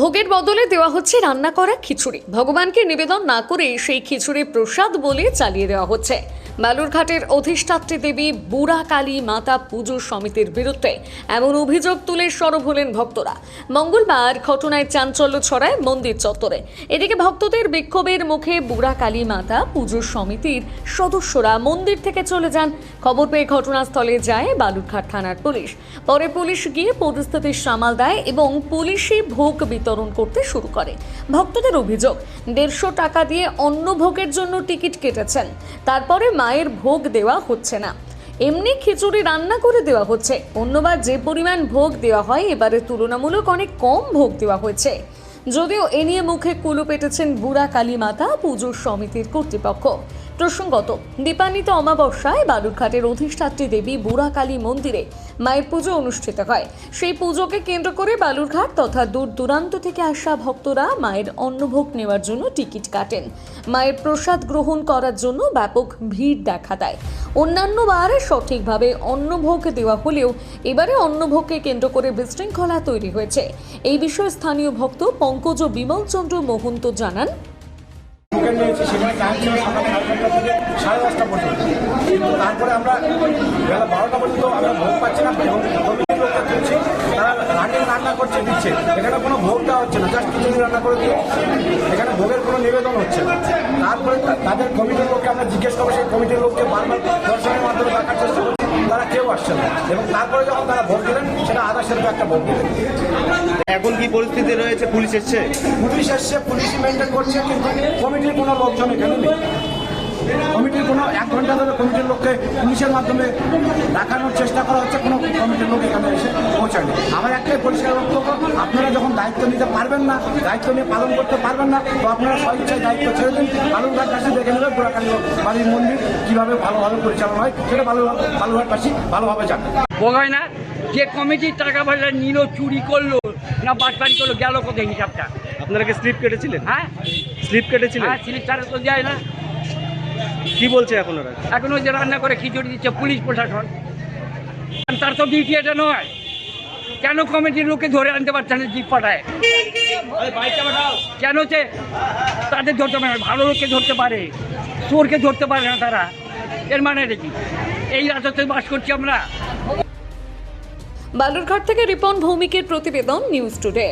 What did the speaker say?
ভোগের বদলে দেওয়া হচ্ছে রান্না করা খিচুড়ি। ভগবানকে নিবেদন না করে সেই খিচুড়ি প্রসাদ বলে চালিয়ে দেওয়া হচ্ছে। বালুরঘাটের অধিষ্ঠাত্রী দেবী বুড়া কালী মাতা পুজো সমিতির বিরুদ্ধে এমন অভিযোগ তুলে সরব হলেন ভক্তরা। মঙ্গলবার ঘটনায় চাঞ্চল্য ছড়ায় মন্দির চত্বরে। এদিকে ভক্তদের বিক্ষোভের মুখে বুড়া কালী মাতা পুজো সমিতির সদস্যরা মন্দির থেকে চলে যান। খবর পেয়ে ঘটনাস্থলে যায় বালুরঘাট থানার পুলিশ। পরে পুলিশ গিয়ে পরিস্থিতি সামাল দেয় এবং পুলিশি ভোগ বিতরণ করতে শুরু করে। ভক্তদের অভিযোগ, দেড়শো টাকা দিয়ে অন্ন ভোগের জন্য টিকিট কেটেছেন। তারপরে মায়ের ভোগ দেওয়া হচ্ছে না। এমনি খিচুড়ি রান্না করে দেওয়া হচ্ছে। অন্যবার যে পরিমাণ ভোগ দেওয়া হয়, এবারে তুলনামূলক অনেক কম ভোগ দেওয়া হয়েছে। যদিও এ নিয়ে মুখে কুলু পেটেছেন বুড়া কালী মাতা, পুজোর সমিতির কর্তৃপক্ষ। প্রসঙ্গত, দীপান্বিত অমাবস্যায় বালুরঘাটের অধিষ্ঠাত্রী দেবী বুড়া কালী মন্দিরে মায়ের পুজো অনুষ্ঠিত হয়। সেই পুজোকে কেন্দ্র করে বালুরঘাট তথা দূর দূরান্ত থেকে আসা ভক্তরা মায়ের অন্নভোগ নেওয়ার জন্য টিকিট কাটেন। মায়ের প্রসাদ গ্রহণ করার জন্য ব্যাপক ভিড় দেখা দেয়। অন্যান্য বারে সঠিকভাবে অন্নভোগ দেওয়া হলেও এবারে অন্নভোগকে কেন্দ্র করে বিশৃঙ্খলা তৈরি হয়েছে। এই বিষয়ে স্থানীয় ভক্ত পঙ্কজ বিমল চন্দ্র মোহন্ত জানান। সেখানে টাইম ছিল সকাল সাড়ে সাতটা থেকে সাড়ে দশটা পর্যন্ত। তারপরে আমরা বারোটা পর্যন্ত আমরা ভোগ পাচ্ছি না কমিটির লোকটা তুলছি, তারা রান্না রান্না করছে, দিচ্ছে। এখানে কোনো ভোগ দেওয়া হচ্ছে না, জাস্ট খিচুড়ি রান্না করে দিয়ে এখানে ভোগের কোনো নিবেদন হচ্ছে না। তারপরে তাদের কমিটির লোককে আমরা জিজ্ঞেস করব, সেই কমিটির লোককে বারবার দর্শনের মাধ্যমে দেখার আসছে না। এবং তারপরে যখন তারা ভোট দিলেন সেটা সেরকম একটা ভোট দিলেন। এখন কি পরিস্থিতি রয়েছে? পুলিশ এসছে? পুলিশ এসছে পুলিশই মেনটেন করছে কিন্তু কমিটির কোনো লোকজন এখানে নেই। কমিটির কোনো এক ঘণ্টা ধরে কমিটির লোককে মাধ্যমে দেখানোর চেষ্টা করা হচ্ছে কোনো কমিটির লোক এখানে এসে পৌঁছায়নি। আমার একটাই পরিষ্কার বক্তব্য আপনারা যখন দায়িত্ব নিতে পারবেন না দায়িত্ব নিয়ে পালন করতে পারবেন না তো আপনারা স্বইচ্ছায় দায়িত্ব ছেড়ে দিন। বালুরঘাটবাসী দেখে নেবে বুড়াকালী বাড়ির মন্দির কীভাবে ভালোভাবে পরিচালনা হয় সেটা বালু বালুরঘাটবাসী ভালোভাবে জানে। হয় না যে কমিটির টাকা পয়সা নিল চুরি করল না বাটপারি করল গেল কোথায় হিসাবটা? আপনারা কি স্লিপ কেটেছিলেন? হ্যাঁ। স্লিপ কেটেছিলেন? হ্যাঁ স্লিপ ছাড়া তো যায় না। কি বলছে এখন ওরা? এখন ওই যে রান্না করে খিচুড়ি দিচ্ছে পুলিশ প্রশাসন। তার তো ডিউটি এটা নয়। কেন কমিটির লোককে ধরে আনতে পারছে না জিপ পাঠায়? কেন যে তাদের ধরতে পারে না? ভালো লোককে ধরতে পারে চোরকে ধরতে পারে না তারা। এর মানে কি? এই রাজত্বে বাস করছি আমরা। বালুরঘাট থেকে রিপন ভৌমিকের প্রতিবেদন নিউজ টুডে।